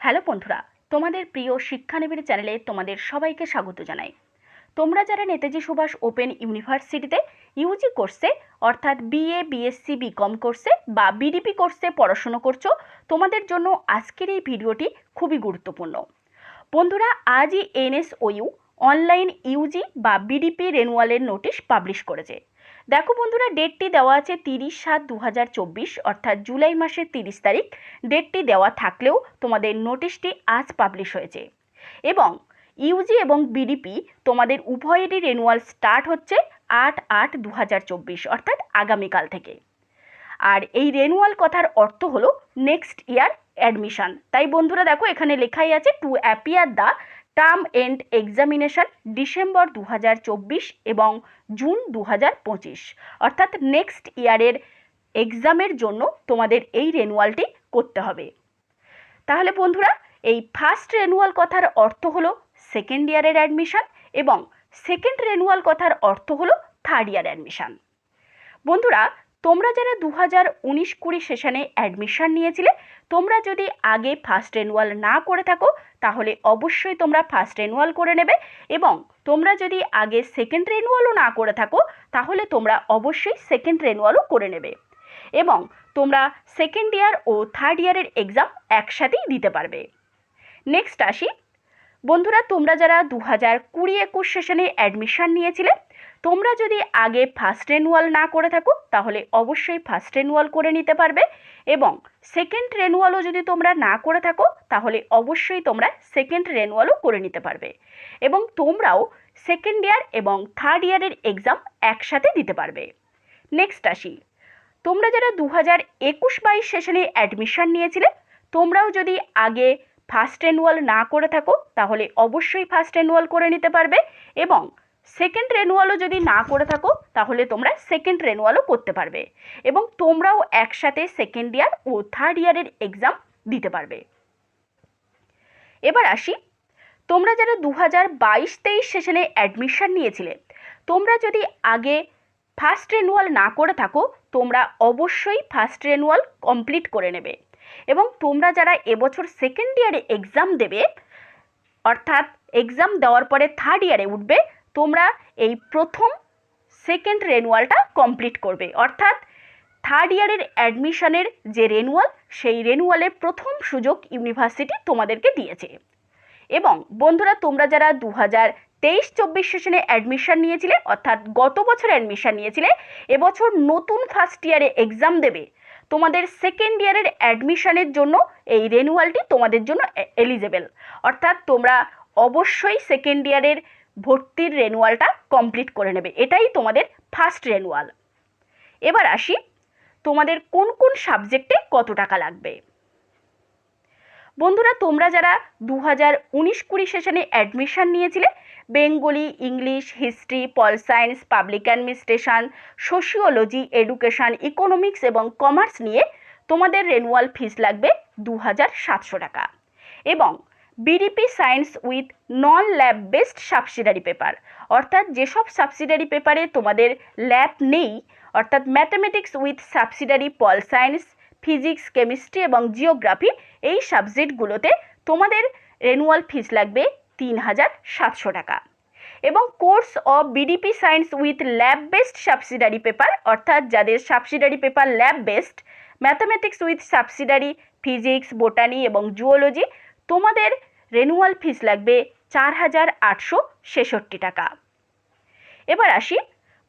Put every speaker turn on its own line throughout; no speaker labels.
Hello বন্ধুরা, তোমাদের প্রিয় শিক্ষানবীর চ্যানেলে তোমাদের সবাইকে স্বাগত জানাই। তোমরা যারা নেতাজি সুভাষ ওপেন ইউনিভার্সিটিতে ইউজি কোর্সে অর্থাৎ বিএ বিএসসি বিকম কোর্সে বা বিডিপি কোর্সে পড়াশুনো করছ, তোমাদের জন্য আজকের এই ভিডিওটি খুবই গুরুত্বপূর্ণ। বন্ধুরা, আজই এনএসওইউ অনলাইন ইউজি বা বিডিপি রেনুয়ালের নোটিশ পাবলিশ করেছে। দেখো বন্ধুরা ডেটটি দেওয়া আছে তিরিশ সাত দু অর্থাৎ জুলাই মাসের তিরিশ তারিখ। ডেটটি দেওয়া থাকলেও তোমাদের নোটিশটি আজ পাবলিশ হয়েছে। এবং ইউজি এবং বিডিপি তোমাদের উভয়েরই রেনুয়াল স্টার্ট হচ্ছে আট আট দু অর্থাৎ আগামীকাল থেকে। আর এই রেনুয়াল কথার অর্থ হলো নেক্সট ইয়ার অ্যাডমিশন তাই বন্ধুরা দেখো, এখানে লেখাই আছে to appear the term end examination December দু হাজার চব্বিশ এবং জুন দু হাজার পঁচিশ। অর্থাৎ নেক্সট ইয়ারের এক্সামের জন্য তোমাদের এই রেনুয়ালটি করতে হবে। তাহলে বন্ধুরা, এই ফার্স্ট রেনুয়াল কথার অর্থ হলো সেকেন্ড ইয়ারের অ্যাডমিশান এবং সেকেন্ড রেনুয়াল কথার অর্থ হলো থার্ড ইয়ার অ্যাডমিশান বন্ধুরা তোমরা যারা দু হাজার উনিশ কুড়ি সেশনে অ্যাডমিশন নিয়েছিলে, তোমরা যদি আগে ফার্স্ট রেনুয়াল না করে থাকো, তাহলে অবশ্যই তোমরা ফার্স্ট রেনুয়াল করে নেবে এবং তোমরা যদি আগে সেকেন্ড রেনুয়ালও না করে থাকো, তাহলে তোমরা অবশ্যই সেকেন্ড রেনুয়ালও করে নেবে এবং তোমরা সেকেন্ড ইয়ার ও থার্ড ইয়ারের এক্সাম একসাথেই দিতে পারবে। নেক্সট আসি। বন্ধুরা, তোমরা যারা দু হাজার কুড়ি একুশ সেশনে অ্যাডমিশন নিয়েছিলে তোমরা যদি আগে ফার্স্ট রেনুয়াল না করে থাকো, তাহলে অবশ্যই ফার্স্ট রেনুয়াল করে নিতে পারবে এবং সেকেন্ড রেনুয়ালও যদি তোমরা না করে থাকো, তাহলে অবশ্যই তোমরা সেকেন্ড রেনুয়ালও করে নিতে পারবে এবং তোমরাও সেকেন্ড ইয়ার এবং থার্ড ইয়ারের এক্সাম একসাথে দিতে পারবে। নেক্সট আসি। তোমরা যারা দু হাজার একুশ বাইশ সেশনে অ্যাডমিশন নিয়েছিলে, তোমরাও যদি আগে ফার্স্ট রেনুয়াল না করে থাকো, তাহলে অবশ্যই ফার্স্ট রেনুয়াল করে নিতে পারবে এবং সেকেন্ড রেনুয়ালও যদি না করে থাকো, তাহলে তোমরা সেকেন্ড রেনুয়ালও করতে পারবে। এবং তোমরাও একসাথে সেকেন্ড ইয়ার ও থার্ড ইয়ারের এক্সাম দিতে পারবে। এবার আসি। তোমরা যারা দু হাজার বাইশ তেইশ সেশনে অ্যাডমিশান নিয়েছিলে, তোমরা যদি আগে ফার্স্ট রেনুয়াল না করে থাকো, তোমরা অবশ্যই ফার্স্ট রেনুয়াল কমপ্লিট করে নেবে। এবং তোমরা যারা এবছর সেকেন্ড ইয়ারে এক্সাম দেবে, অর্থাৎ এক্সাম দেওয়ার পরে থার্ড ইয়ারে উঠবে তোমরা এই প্রথম সেকেন্ড রেনুয়ালটা কমপ্লিট করবে। অর্থাৎ থার্ড ইয়ারের অ্যাডমিশনের যে রেনুয়াল সেই রেনুয়ালের প্রথম সুযোগ ইউনিভার্সিটি তোমাদেরকে দিয়েছে। এবং বন্ধুরা, তোমরা যারা দু হাজার তেইশ চব্বিশ সেশনে অ্যাডমিশন নিয়েছিলে, অর্থাৎ গত বছর অ্যাডমিশন নিয়েছিলে, এবছর নতুন ফার্স্ট ইয়ারে এক্সাম দেবে, তোমাদের সেকেন্ড ইয়ারের অ্যাডমিশনের জন্য এই রেনুয়ালটি তোমাদের জন্য এলিজেবেল অর্থাৎ তোমরা অবশ্যই সেকেন্ড ইয়ারের ভর্তির রেনুয়ালটা কমপ্লিট করে নেবে। এটাই তোমাদের ফার্স্ট রেনুয়াল। এবার আসি, তোমাদের কোন কোন সাবজেক্টে কত টাকা লাগবে? বন্ধুরা, তোমরা যারা দু হাজার উনিশ কুড়ি সেশনে অ্যাডমিশান নিয়েছিলে, Bengali, English history pol science public administration sociology education economics এবং কমার্স নিয়ে তোমাদের রেনুয়াল ফিস লাগবে দু হাজার সাতশো টাকা। এবং BDP science with non lab based subsidiary paper অর্থাৎ যেসব সাবসিডারি পেপারে তোমাদের ল্যাব নেই, অর্থাৎ mathematics with subsidiary pol science physics chemistry এবং জিওগ্রাফি এই সাবজেক্টগুলোতে তোমাদের রেনুয়াল ফিজ লাগবে তিন হাজার সাতশো টাকা। এবং course of BDP science with lab based subsidiary paper অর্থাৎ যাদের subsidiary paper lab based mathematics with subsidiary physics botany এবং জুওলজি তোমাদের রেনুয়াল ফিস লাগবে চার হাজার আটশো ছেষট্টি টাকা। এবার আসি।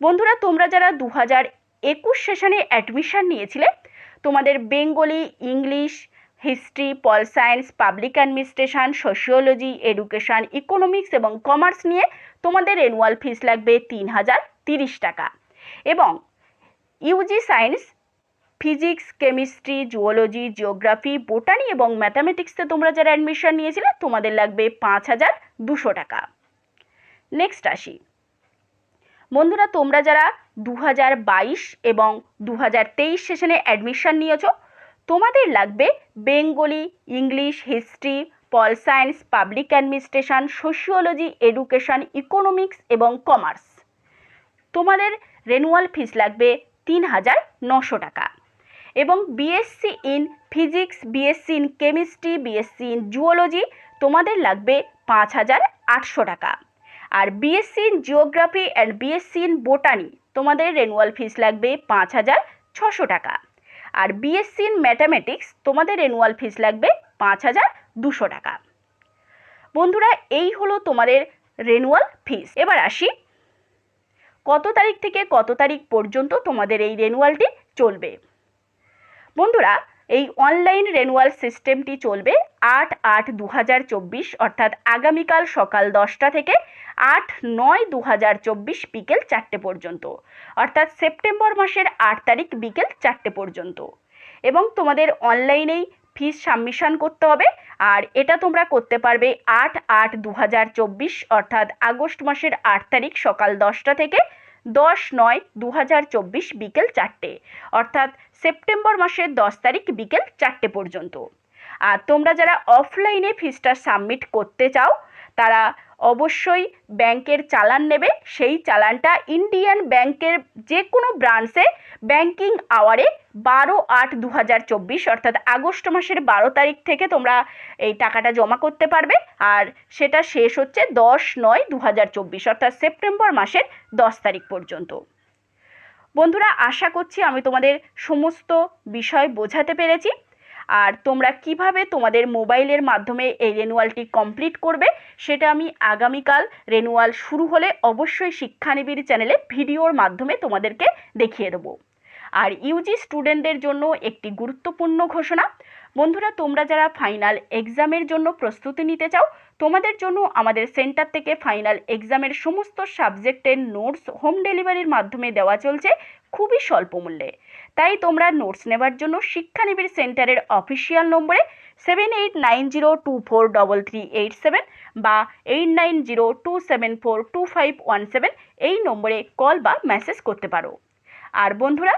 বন্ধুরা, তোমরা যারা দু হাজার একুশ সেশনে অ্যাডমিশান নিয়েছিলে, তোমাদের Bengali, English, history, pol science public administration sociology education economics এবং কমার্স নিয়ে তোমাদের রেনুয়াল ফিস লাগবে তিন হাজার তিরিশ টাকা। এবং UG science physics, chemistry, zoology, geography, botany এবং ম্যাথামেটিক্সে তোমরা যারা অ্যাডমিশন নিয়েছিলে, তোমাদের লাগবে পাঁচ হাজার দুশো টাকা। নেক্সট আসি। বন্ধুরা, তোমরা যারা দু হাজার বাইশ এবং দু হাজার তেইশ সেশনে অ্যাডমিশন নিয়েছ, তোমাদের লাগবে Bengali, English, history, pol science, public administration, sociology, education, economics এবং কমার্স। তোমাদের রেনুয়াল ফিস লাগবে তিন হাজার নশো টাকা। এবং BSc in physics BSc in chemistry BSc in zoology তোমাদের লাগবে পাঁচ হাজার আটশো টাকা। আর BSc in geography and BSc in botany তোমাদের রেনুয়াল ফিস লাগবে পাঁচ হাজার ছশো টাকা। আর বিএসসি ইন ম্যাথামেটিক্স তোমাদের রেনুয়াল ফিস লাগবে পাঁচ হাজার দুশো টাকা। বন্ধুরা, এই হলো তোমাদের রেনুয়াল ফিস এবার আসি, কত তারিখ থেকে কত তারিখ পর্যন্ত তোমাদের এই রেনুয়ালটি চলবে? বন্ধুরা, এই অনলাইন রেনুয়াল সিস্টেমটি চলবে আট আট দু হাজার চব্বিশ, অর্থাৎ আগামীকাল সকাল দশটা থেকে আট নয় দু হাজার চব্বিশ বিকেল চারটে পর্যন্ত, অর্থাৎ সেপ্টেম্বর মাসের আট তারিখ বিকেল চারটে পর্যন্ত। এবং তোমাদের অনলাইনেই ফিস সাবমিশন করতে হবে, আর এটা তোমরা করতে পারবে আট আট দু হাজার চব্বিশ, অর্থাৎ আগস্ট মাসের আট তারিখ সকাল দশটা থেকে দশ নয় দু বিকেল চারটে, অর্থাৎ সেপ্টেম্বর মাসের দশ তারিখ বিকেল চারটে পর্যন্ত। আর তোমরা যারা অফলাইনে ফিজটা সাবমিট করতে চাও, তারা অবশ্যই ব্যাংকের চালান নেবে। সেই চালানটা ইন্ডিয়ান ব্যাংকের যে কোনো ব্রাঞ্চে ব্যাংকিং আওয়ারে বারো আট দু হাজার চব্বিশ অর্থাৎ আগস্ট মাসের বারো তারিখ থেকে তোমরা এই টাকাটা জমা করতে পারবে। আর সেটা শেষ হচ্ছে দশ নয় দু হাজার চব্বিশ অর্থাৎ সেপ্টেম্বর মাসের দশ তারিখ পর্যন্ত। বন্ধুরা, আশা করছি আমি তোমাদের সমস্ত বিষয় বোঝাতে পেরেছি। আর তোমরা কীভাবে তোমাদের মোবাইলের মাধ্যমে এই রেনুয়ালটি কমপ্লিট করবে সেটা আমি আগামীকাল রেনুয়াল শুরু হলে অবশ্যই শিক্ষানিবিড় চ্যানেলে ভিডিওর মাধ্যমে তোমাদেরকে দেখিয়ে দেবো। আর ইউজি স্টুডেন্টদের জন্য একটি গুরুত্বপূর্ণ ঘোষণা বন্ধুরা, তোমরা যারা ফাইনাল এক্সামের জন্য প্রস্তুতি নিতে চাও, তোমাদের জন্য আমাদের সেন্টার থেকে ফাইনাল এক্সামের সমস্ত সাবজেক্টের নোটস হোম ডেলিভারির মাধ্যমে দেওয়া চলছে খুবই স্বল্প মূল্যে। তাই তোমরা নোটস নেবার জন্য শিক্ষানিবিড় সেন্টারের অফিসিয়াল নম্বরে seven eight nine zero two four double three eight seven বা eight nine zero two seven four two five one seven এই নম্বরে কল বা মেসেজ করতে পারো। আর বন্ধুরা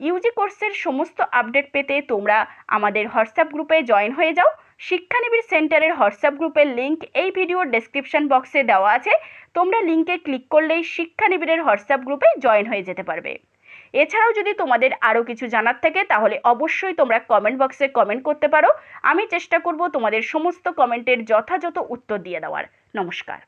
ইউজি কোর্সের সমস্ত আপডেট পেতে তোমরা আমাদের হোয়াটসঅ্যাপ গ্রুপে জয়েন হয়ে যাও। শিক্ষানিবিড় সেন্টারের হোয়াটসঅ্যাপ গ্রুপের লিঙ্ক এই ভিডিওর ডেসক্রিপশন বক্সে দেওয়া আছে। তোমরা লিঙ্কে ক্লিক করলেই শিক্ষানিবিড়ের হোয়াটসঅ্যাপ গ্রুপে জয়েন হয়ে যেতে পারবে। এছাড়াও যদি তোমাদের আরও কিছু জানার থাকে, তাহলে অবশ্যই তোমরা কমেন্ট বক্সে কমেন্ট করতে পারো। আমি চেষ্টা করব তোমাদের সমস্ত কমেন্টের যথাযথ উত্তর দিয়ে দেওয়ার। নমস্কার।